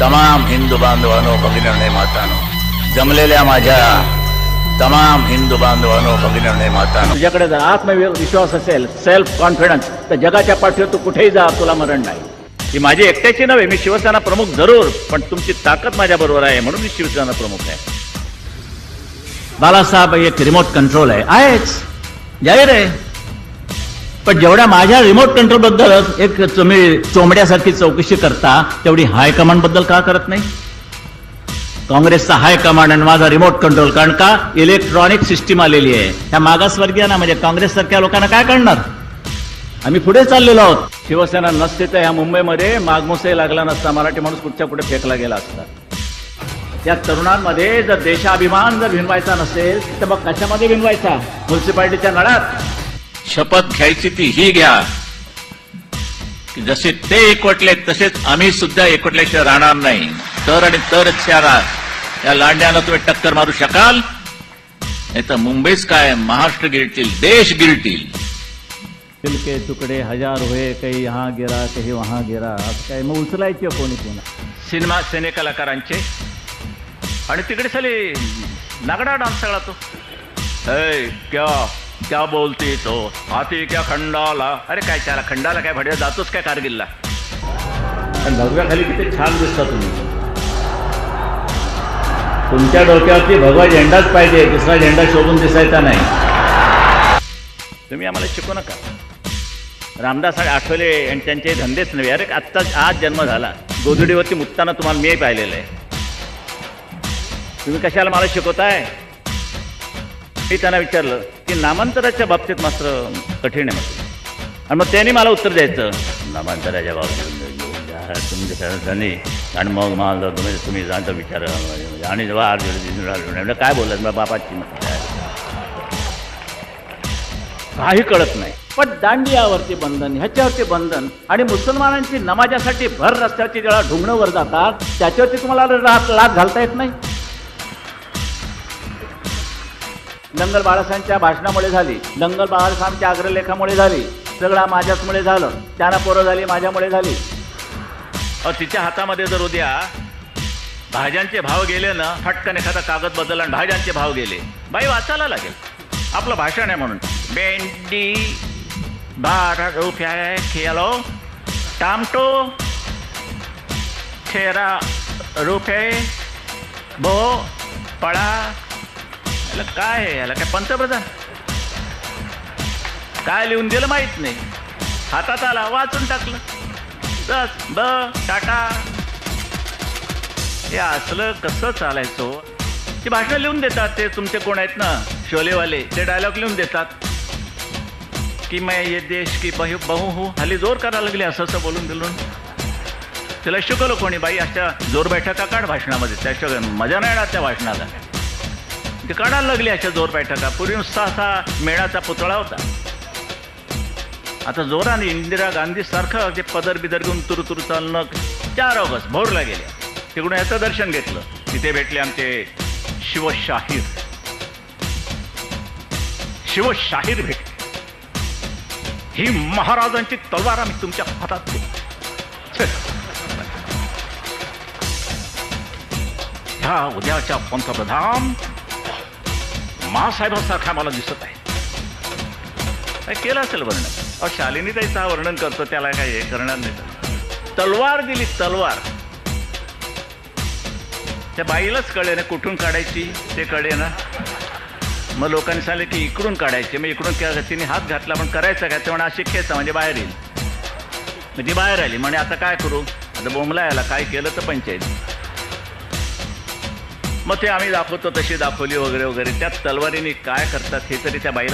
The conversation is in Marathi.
तमाम हिंदू बांधवांनो भगिनी मातानो जमलेल्या माझ्या तमाम हिंदू बांधवांनो भगिनी मातानो. तुझ्याकडे जर आत्मविश्वास असेल सेल्फ कॉन्फिडन्स तर जगाच्या पाठीवर तू कुठेही जा तुला मरण नाही. ही माझी एकट्याची नव्हे मी शिवसेना प्रमुख जरूर पण तुमची ताकद माझ्या बरोबर आहे म्हणून मी शिवसेना प्रमुख आहे. बालासाहेब एक रिमोट कंट्रोल आहे. आहेच. जाहीर आहे. पण जेवढ्या माझ्या रिमोट कंट्रोलबद्दल एक तुम्ही चोंबड्यासारखी चौकशी करता तेवढी हायकमांडबद्दल का करत नाही? काँग्रेसचा हायकमांड आणि माझा रिमोट कंट्रोल कारण का? इलेक्ट्रॉनिक सिस्टीम आलेली आहे. त्या मागासवर्गीयांना म्हणजे काँग्रेससारख्या लोकांना काय करणार आम्ही पुढे चाललेलो आहोत. शिवसेना नसते तर ह्या मुंबईमध्ये मागमोसे लागला नसता. मराठी माणूस कुठच्या कुठे फेकला गेला असता. त्या तरुणांमध्ये जर देशाभिमान जर भिनवायचा नसेल तर मग कशामध्ये भिनवायचा? म्युन्सिपाल्टीच्या नळात? शपथ घ्यायची ती ही घ्या. की जसे ते एकवटले तसेच आम्ही सुद्धा एकवटल्याशिवाय राहणार नाही. तर आणि तरच या रा- या लांड्यानं तुम्ही टक्कर मारू शकाल. नाही तर मुंबईच काय महाराष्ट्र गिरतील देश गिरतील. दिल के तुकडे हजार हुए काही यहाँ गिरा काही वहां गिरा. असं काय मग उचलायचे कोणी पुन्हा? सिनेमा सिने कलाकारांचे. आणि तिकडे साले नागडा डान्स सगळा तो. ऐ, क्या? क्या बोलती तो? हाती क्या खंडाला? अरे काय त्याला खंडाला काय भड्या जातोच काय कारगिलला? भगव्याखाली किती छान दिसता तुम्ही. तुमच्या डोक्यावरती भगवा झेंडाच पाहिजे दुसरा झेंडा शोभून दिसायचा नाही. तुम्ही आम्हाला शिकू नका. रामदास आठवले आणि त्यांचे धंदेच नव्हे. अरे आत्ताच आज जन्म झाला. गोधडीवरती मुक्ताना तुम्हाला मी पाहिलेलं आहे. तुम्ही कशाला मला शिकवताय? मी त्यांना विचारलं की नामांतराच्या बाबतीत मात्र कठीण आहे मात्र आणि मग त्यांनी मला उत्तर द्यायचं नामांतराच्या बाबतीत म्हणजे तुमच्या आणि मग मला तुम्ही तुम्ही जाणता विचार. आणि जेव्हा अर्जुन काय बोलत बापाची काही कळत नाही. पण दांडियावरती बंधन ह्याच्यावरती बंधन आणि मुसलमानांची नमाजासाठी भर रस्त्याची जेव्हा ढुंगणं वर जातात त्याच्यावरती तुम्हाला लाद घालता येत नाही? दंगल बाळासाहेबांच्या भाषणामुळे झाली. दंगल बाळासाहेबांच्या अग्रलेखामुळे झाली. सगळा माझ्याचमुळे झालं. त्यांना पोरं झाली माझ्यामुळे झाली. तिच्या हातामध्ये जर उद्या भाज्यांचे भाव गेले ना फटकन एखादा कागद बदलला आणि भाज्यांचे भाव गेले. बाई वाचायला लागेल. आपलं भाषण आहे म्हणून. भेंडी बारा रुपया किलो टामटो तेरा रुपये भो पळा याला काय आहे याला काय पंतप्रधान? काय लिहून दिलं माहीत नाही. हातात आला वाचून टाकलं. बस ब टाटा. हे असलं कसं चालायचो? ते भाषण लिहून देतात ते तुमचे कोण आहेत ना? शोलेवाले ते डायलॉग लिहून देतात. की मैं ये देश की बहु बहु हो. हल्ली जोर करायला लागली असं असं बोलून दिलून. तिला शिकवलं कोणी? बाई अशा जोर बैठका काढ भाषणामध्ये. त्याशिवाय मजा नाही येणार त्या भाषणाला. काढायला लागली अशा जोर बैठका. पूर्वी नुसता असा मेळाचा पुतळा होता. आता जोराने इंदिरा गांधी सारखं ते पदर बिदर घेऊन तुरु तुरु चालणं चार ऑगस्ट भोरला गेल्या. तिकडून याचं दर्शन घेतलं. तिथे भेटले आमचे शिवशाहीर. शिवशाहीर भेटले. ही महाराजांची तलवार आम्ही तुमच्या हातात ह्या उद्याच्या पंतप्रधान मासाहेबांसारखा मला दिसत आहे. काय केलं असेल वर्णन? अहो शालिनी त्याचं हा वर्णन करतो त्याला काय हे करणार नाही. तलवार दिली तलवार. त्या बाईलाच कळे ना कुठून काढायची ते कळे ना मग लोकांनी सांगितलं की इकडून काढायचे मग इकडून तिने हात घातला पण करायचं काय ते म्हणा अशी खेचा म्हणजे बाहेर येईल. मग ती बाहेर आली म्हणे आता काय करू? आता बोंबला यायला काय केलं तर पंचायत. मग ते आम्ही दाखवतो तशी दाखवली वगैरे वगैरे. त्या तलवारीने काय करतात हे तरी त्या बाईला